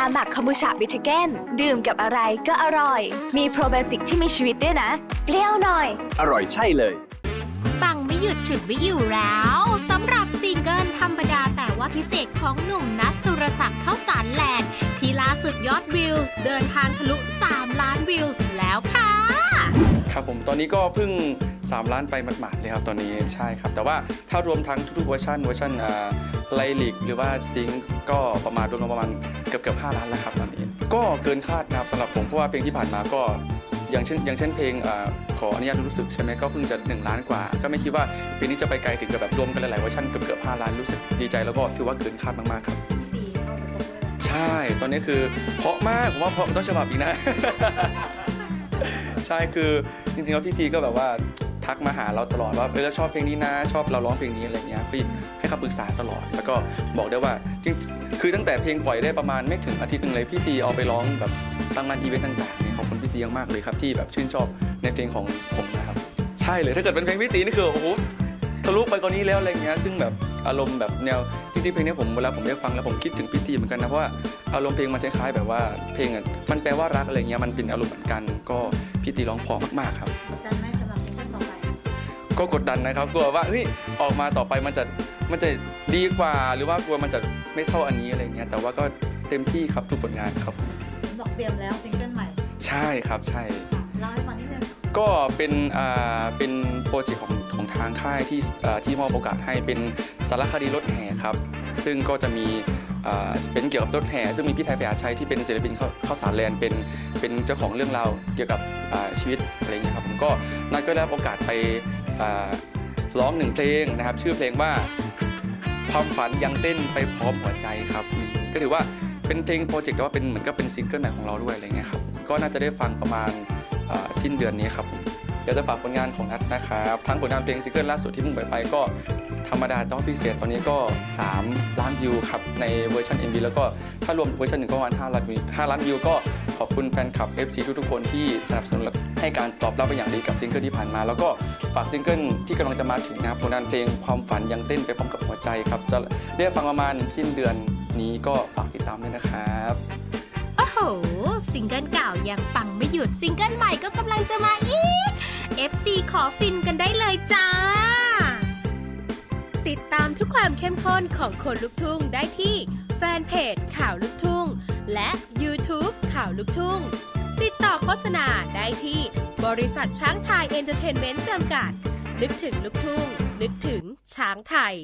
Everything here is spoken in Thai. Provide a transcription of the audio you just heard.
าหมักคอมบูชาบิทเกนดื่มกับอะไรก็อร่อย มีโปรไบโอติกที่มีชีวิตด้วยนะ เปรี้ยวหน่อย อร่อยใช่เลย ปังไม่หยุดฉุดไม่อยู่แล้วสำหรับซิงเกิลธรรมดาแต่ว่าพิเศษของหนุ่มนัทสุรศักดิ์เข้าสารแลนด์ที่ล่าสุดยอดวิวส์เดินทางทะลุ 3 ล้านวิวส์แล้วค่ะ ครับผมตอนนี้ก็เพิ่ง 3 ล้านไปหมาดๆเลยครับตอนนี้ใช่ครับ แต่ว่าถ้ารวมทั้งทุกๆเวอร์ชันเวอร์ชันไลลิกหรือว่าซิงก็ประมาณรวมๆประมาณ เกือบเกือบ5ล้านแล้วครับตอนนี้ ก็เกินคาดนะครับสำหรับผมเพราะว่าเพลงที่ผ่านมาก็อย่างเช่นอย่างเช่นเพลงอาขออนุญาตรู้สึกใช่ไหมก็เพิ่งจะ 1 ล้านกว่า ก็ไม่คิดว่าเพลงนี้จะไปไกลถึงกับแบบรวมกันหลายๆเวอร์ชันเกือบเกือบ5ล้านรู้สึกดีใจแล้วก็ถือว่าเกินคาดมากๆครับใช่ ตอนนี้คือเพราะมากผมว่าเพราะมันต้องฉบับอีกนะ ใช่คือจริงๆแล้วพี่จีก็แบบว่า ทักมาหาเราตลอดว่าเออเราชอบเพลงนี้นะ ชอบเราร้องเพลงนี้อะไรเงี้ยพี่ให้คำปรึกษาตลอด แล้วก็บอกได้ว่าจริงคือตั้งแต่เพลงปล่อยได้ประมาณไม่ถึงอาทิตย์นึงเลยพี่ตีเอาไปร้องแบบตามงานอีเวนต์ต่างๆเนี่ยขอบคุณพี่ตีมากเลยครับที่แบบชื่นชอบในเพลงของผมนะครับใช่เลยถ้าเกิดเป็นเพลงพี่ตีนี่คือโอ้โหทะลุไปกว่านี้แล้วอะไรเงี้ยซึ่งแบบอารมณ์แบบแนวจริงๆเพลงนี้ผมเวลาผมได้ฟังแล้วผมคิดถึงพี่ตีเหมือนกันนะเพราะว่าอารมณ์เพลงมันคล้ายๆแบบว่าเพลงอะมันแปลว่ารักอะไรเงี้ยมันเป็นอารมณ์เหมือนกัน ก็พี่ตีร้องเพอมากๆครับ ก็กดดันนะครับกลัวว่าเฮ้ยออกมาต่อไปมันจะมันจะดีกว่า หรือว่ากลัวมันจะไม่เท่าอันนี้อะไรเงี้ยแต่ว่าก็เต็มที่ครับทุกผลงานครับ บอกเตรียมแล้วซิงเกิลใหม่ใช่ครับใช่ค่ะเล่าให้ฟังนิดนึงก็เป็นอ่าเป็นโปรเจกต์ของของทางค่ายที่อ่าที่มอบโอกาสให้เป็นสารคดีรถแห่ครับ ซึ่งก็จะมีอ่าเป็นเกี่ยวกับรถแห่ ซึ่งมีพี่ไทยพยาชัยที่เป็นศิลปินเข้าเข้าสารแลนด์เป็นเป็นเจ้าของเรื่องราวเกี่ยวกับอ่าชีวิตอะไรเงี้ยครับผมก็นัดก็ได้รับโอกาสไปอ่า ร้องหนึ่งเพลงนะครับ ชื่อเพลงว่าความฝันยังเต้นไปพร้อมหัวใจครับนี่ก็ถือว่าเป็นเพลงโปรเจกต์แต่ว่าเป็นเหมือนก็เป็นซิงเกิลใหม่ของเราด้วยอะไรเงี้ยครับก็น่าจะได้ฟังประมาณสิ้นเดือนนี้ครับเดี๋ยวจะฝากผลงานของนัทนะครับทั้งผลงานเพลงซิงเกิลล่าสุดที่เพิ่งปล่อยไปก็ธรรมดาต้องพิเศษตอนนี้ก็ 3 ล้านวิวครับในเวอร์ชัน MV แล้วก็ถ้ารวมเวอร์ชันหนึ่งก็ประมาณ5ล้านวิว5ล้านวิวก็ ขอบคุณแฟนคลับ FC ทุกๆคนที่สนับสนุนและให้การตอบรับเป็นอย่างดีกับซิงเกิลที่ผ่านมา แล้วก็ฝากซิงเกิลที่กำลังจะมาถึงนะครับผลงานเพลงความฝันยังเต้นไปพร้อมกับหัวใจครับจะได้ฟังประมาณสิ้นเดือนนี้ก็ฝากติดตามด้วยนะครับโอ้โหซิงเกิลเก่ายังปังไม่หยุดซิงเกิลใหม่ก็กำลังจะมาอีก FC ขอฟินกันได้เลยจ้า ติดตามทุกความเข้มข้นของคนลุกทุ่งได้ที่แฟนเพจข่าวลุกทุ่ง และ YouTube ข่าวลุกทุ่ง ติดต่อโฆษณาได้ที่บริษัทช้างไทยเอนเตอร์เทนเมนต์จำกัด นึกถึงลุกทุ่ง นึกถึงช้างไทย